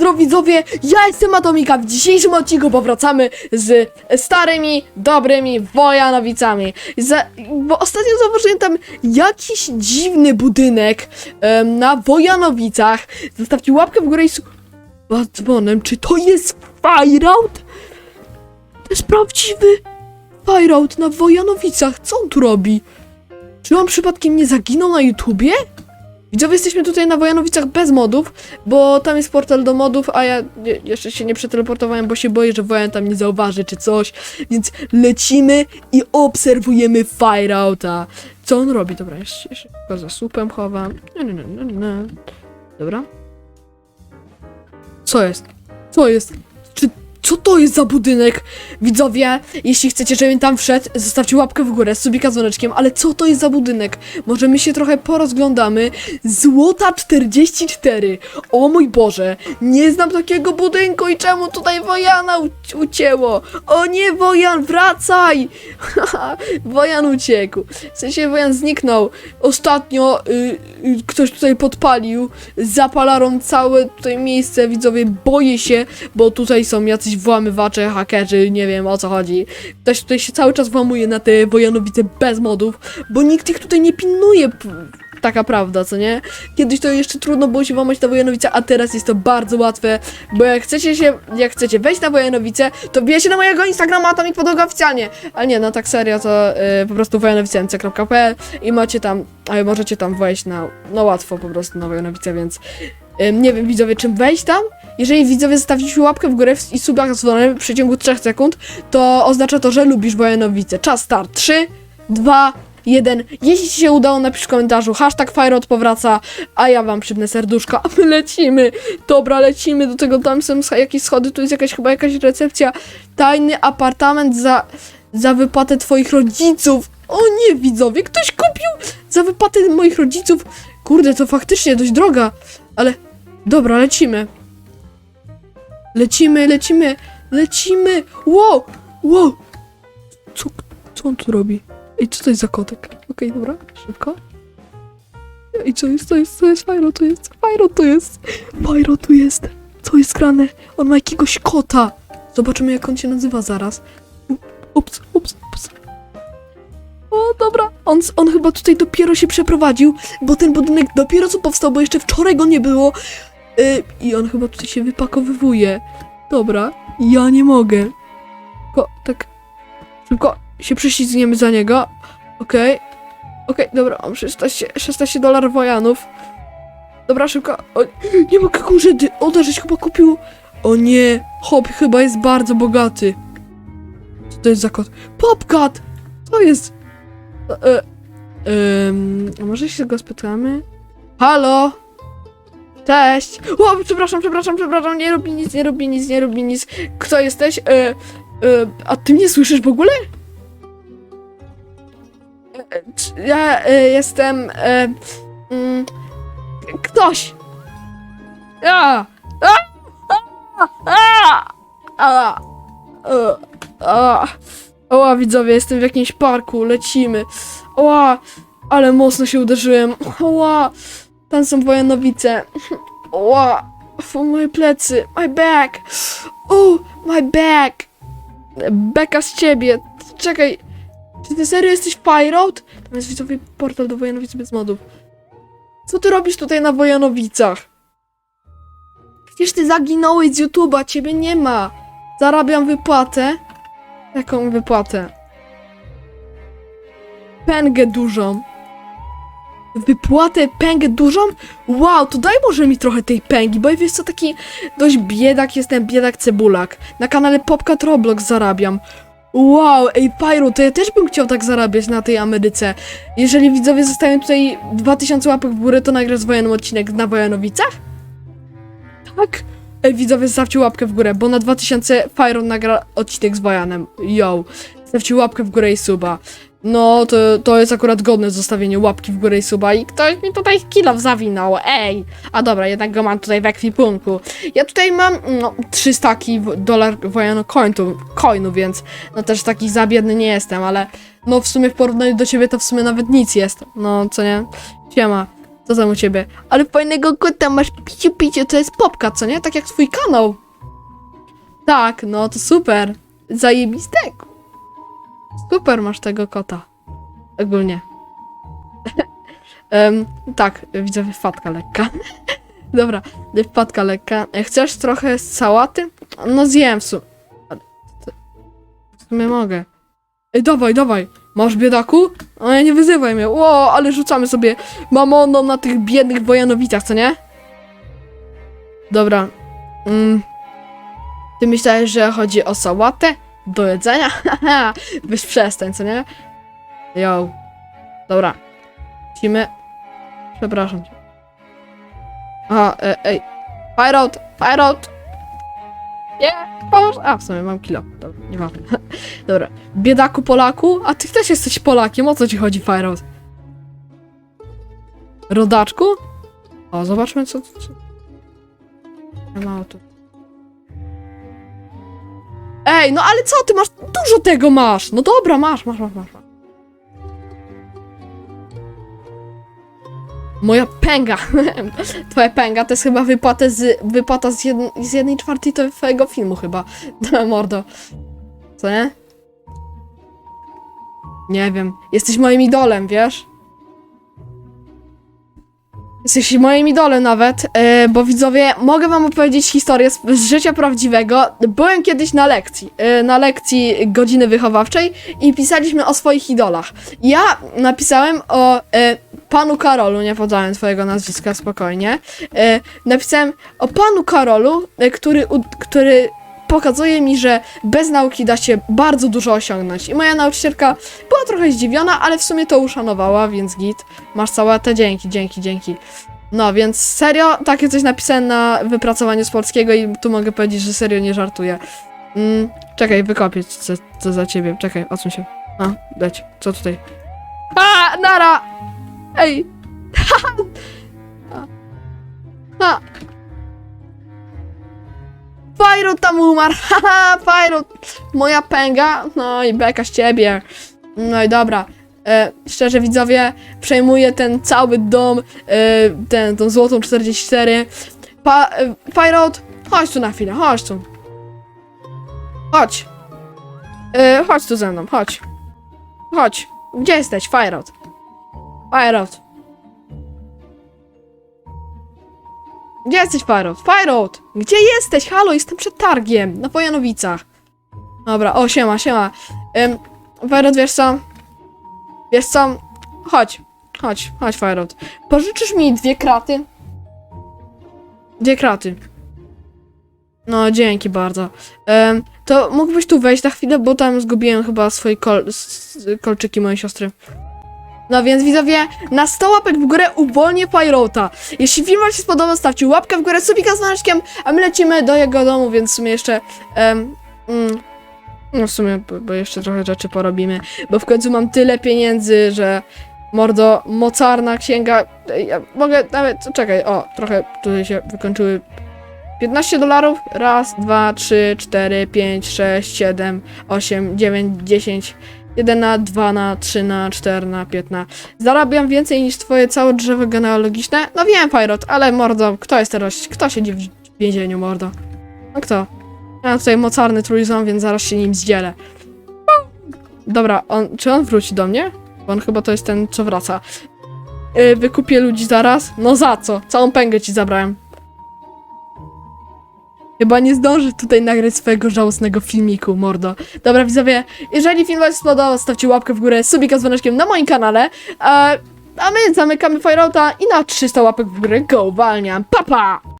Pozdro widzowie, ja jestem Atomika. W dzisiejszym odcinku powracamy z starymi, dobrymi Wojanowicami. Za, bo ostatnio zauważyłem tam jakiś dziwny budynek na Wojanowicach. Zostawcie łapkę w górę i su... Dzwonem, czy to jest Fireout? To jest prawdziwy Fireout na Wojanowicach. Co on tu robi? Czy on przypadkiem nie zaginął na YouTubie? Widzowie, jesteśmy tutaj na Wojanowicach bez modów, bo tam jest portal do modów, a ja jeszcze się nie przeteleportowałem, bo się boję, że Wojan tam nie zauważy czy coś, więc lecimy i obserwujemy Fireouta. Co on robi? Dobra, jeszcze się go za słupem chowam. Nie, nie, nie, nie, nie. Dobra. Co jest? Co jest? Co to jest za budynek? Widzowie, jeśli chcecie, żebym tam wszedł, zostawcie łapkę w górę subika dzwoneczkiem, ale co to jest za budynek? Może my się trochę porozglądamy. Złota 44. O mój Boże, nie znam takiego budynku i czemu tutaj Wojana ucięło? O nie, Wojan, wracaj! Wojan uciekł. W sensie Wojan zniknął. Ostatnio y, y, ktoś tutaj podpalił zapalarą całe tutaj miejsce, widzowie, boję się, bo tutaj są jacyś włamywacze, hakerzy, nie wiem o co chodzi. Ktoś tutaj się cały czas włamuje na te Wojanowice bez modów, bo nikt ich tutaj nie pilnuje. Taka prawda, co nie? Kiedyś to jeszcze trudno było się włamać na Wojanowice, a teraz jest to bardzo łatwe, bo jak chcecie się, jak chcecie wejść na Wojanowice, to wbijecie na mojego Instagrama Atomik Podłoga oficjalnie. Ale nie, no tak serio, to y, po prostu wojanowicence.pl i macie tam, a możecie tam wejść na, no łatwo po prostu na Wojanowice, więc nie wiem, widzowie, czym wejść tam? Jeżeli widzowie zostawicie łapkę w górę i suba dzwonem w przeciągu 3 sekund, to oznacza to, że lubisz Wojanowice. Czas start. 3, 2, 1. Jeśli ci się udało, napisz w komentarzu hashtag Firot powraca, a ja wam przypnę serduszko, a my lecimy. Dobra, lecimy do tego, tam są jakieś schody, tu jest jakaś chyba jakaś recepcja. Tajny apartament za, za wypłatę twoich rodziców. O nie, widzowie, ktoś kupił za wypłatę moich rodziców. Kurde, to faktycznie dość droga, ale Dobra, lecimy. Lecimy, lecimy, lecimy. Wow, wow. Co, co on tu robi? Ej, co to jest za kotek? Okej, dobra, szybko. Ej, co jest, co jest, co jest? Fajro tu jest, Fajro tu jest. Fajro tu jest. Co jest grane? On ma jakiegoś kota. Zobaczymy, jak on się nazywa zaraz. Ups, ups, ups. O, dobra. On, on chyba tutaj dopiero się przeprowadził, bo ten budynek dopiero co powstał, bo jeszcze wczoraj go nie było. Y, I on chyba tutaj się wypakowywuje. Dobra, ja nie mogę. Tylko tak szybko się prześlizgniemy za niego. Okej. Okej, dobra, mam 16, 16 dolarów wojanów. Dobra, szybko. O, nie mogę kurzedy. Odarzyć chyba kupił. O nie, hop chyba jest bardzo bogaty. Co to jest za kot? Popcat! Co jest? E, e, a może się go spytamy? Halo? Cześć! O, przepraszam, przepraszam, przepraszam, nie robi nic, nie robi nic, nie robi nic. Kto jesteś? E, e, a ty mnie słyszysz w ogóle? E, ja e, jestem... E, mm, ktoś! A! A! A! A! A! A! A! Widzowie, jestem w jakimś parku, lecimy. Oła, ale mocno się uderzyłem. Oła, tam są wojanowice. Oła, o, moje plecy, my back. O, my back. Beka z ciebie. Czekaj, czy ty serio jesteś Pyrout? Tam jest widzowie portal do Wojanowic bez modów. Co ty robisz tutaj na Wojanowicach? Przecież ty zaginąłeś z YouTube'a, ciebie nie ma. Zarabiam wypłatę. Jaką wypłatę? Pęgę dużą. Wypłatę pęgę dużą? Wow, to daj może mi trochę tej pęgi, bo wiesz co, taki dość biedak jestem, biedak cebulak. Na kanale Popcat Roblox zarabiam. Wow, ej Pyro, to ja też bym chciał tak zarabiać na tej Ameryce. Jeżeli widzowie zostają tutaj 2000 łapek w górę, to nagrasz wojenny odcinek na Wojanowicach? Tak? Ej, widzowie, zostawcie łapkę w górę, bo na 2000 Fyron nagra odcinek z Wojanem. Yo. Zostawcie łapkę w górę i suba. No, to, to jest akurat godne zostawienie łapki w górę i suba i ktoś mi tutaj kilo zawinął, ej! A dobra, jednak go mam tutaj w ekwipunku. Ja tutaj mam, no, 300 taki w- dolar wojano coinu, coinu, więc no też taki za biedny nie jestem, ale no w sumie w porównaniu do ciebie to w sumie nawet nic jest. No, co nie? Siema. Co tam u ciebie? Ale fajnego kota masz piciu piciu, to jest popka, co nie? Tak jak twój kanał. Tak, no to super. Zajebistego. Super masz tego kota. Ogólnie. Em, tak, widzowie, wpadka lekka. Dobra, wpadka lekka. Chcesz trochę sałaty? No zjem w sumie. W sumie mogę. Ej, dawaj, dawaj. Masz biedaku? O, nie wyzywaj mnie. Ło, ale rzucamy sobie mamoną na tych biednych wojanowicach, co nie? Dobra. Mm. Ty myślałeś, że chodzi o sałatę? Do jedzenia? Haha, przestań, co nie? Yo. Dobra. Lecimy. Przepraszam cię. Aha, e, ej. Fire out! Fire out! Nie, pomóż! A, w sumie mam kilo. Dobra, nie mam. Dobra. Biedaku Polaku? A ty też jesteś Polakiem, o co ci chodzi, Fire out? Rodaczku? O, zobaczmy co... co... Nie ma tu. Ej, no ale co, ty masz... Dużo tego masz! No dobra, masz, masz, masz, masz. Moja pęga. Twoja pęga to jest chyba wypłata z, wypłata z, z jednej czwartej twojego filmu chyba. Mordo. Co nie? Nie wiem. Jesteś moim idolem, wiesz? Jesteś moim idolem nawet, e, bo widzowie, mogę wam opowiedzieć historię z, z życia prawdziwego. Byłem kiedyś na lekcji, e, na lekcji godziny wychowawczej i pisaliśmy o swoich idolach. Ja napisałem o e, panu Karolu, nie podałem twojego nazwiska, spokojnie. E, napisałem o panu Karolu, e, który, u, który pokazuje mi, że bez nauki da się bardzo dużo osiągnąć. I moja nauczycielka była trochę zdziwiona, ale w sumie to uszanowała, więc git. Masz całe te dzięki, dzięki, dzięki. No, więc serio, takie coś napisałem na wypracowaniu z polskiego i tu mogę powiedzieć, że serio nie żartuję. Mm, czekaj, wykopię co, co za ciebie. Czekaj, odsuń się. A, leć. Co tutaj? A, nara! Ej! Ha! Fajrut tam umarł! Haha, Fajrut! Moja pęga? No i beka z ciebie. No i dobra. E, szczerze widzowie, przejmuję ten cały dom, e, ten, tą złotą 44. Pa, e, chodź tu na chwilę, chodź tu. Chodź. E, chodź tu ze mną, chodź. Chodź. Gdzie jesteś, Fajrut? Fajrut. Gdzie jesteś, Fajrut? Fajrut! Gdzie jesteś? Halo, jestem przed targiem na Wojanowicach. Dobra, o, siema, siema. Ym, Fajrut, wiesz co? Wiesz co? Chodź, chodź, chodź, Fajrut. Pożyczysz mi dwie kraty? Dwie kraty. No, dzięki bardzo. Ym, to mógłbyś tu wejść na chwilę, bo tam zgubiłem chyba swoje kol kolczyki mojej siostry. No więc widzowie, na 100 łapek w górę uwolnię Pyrota. Jeśli film wam się spodobał, stawcie łapkę w górę, subika z znaczkiem, a my lecimy do jego domu, więc w sumie jeszcze... em, mm, no w sumie, bo, jeszcze trochę rzeczy porobimy, bo w końcu mam tyle pieniędzy, że... Mordo, mocarna księga... Ja mogę nawet... Czekaj, o, trochę tutaj się wykończyły 15 dolarów. Raz, dwa, trzy, cztery, pięć, sześć, siedem, osiem, dziewięć, dziesięć. 1 na 2 na 3 na 4 na 5 na. Zarabiam więcej niż twoje całe drzewo genealogiczne. No wiem, Pirot, ale mordo, kto jest teraz? Kto siedzi w więzieniu, mordo? No kto? Ja mam tutaj mocarny trójząb, więc zaraz się nim zdzielę. Dobra, on, czy on wróci do mnie? Bo on chyba to jest ten, co wraca. Yy, wykupię ludzi zaraz? No za co? Całą pęgę ci zabrałem. Chyba nie zdąży tutaj nagrać swojego żałosnego filmiku, mordo. Dobra, widzowie, jeżeli film wam spodobał, stawcie łapkę w górę, subika z dzwoneczkiem na moim kanale, a, a my zamykamy Fireouta i na 300 łapek w górę go, walniam, pa pa!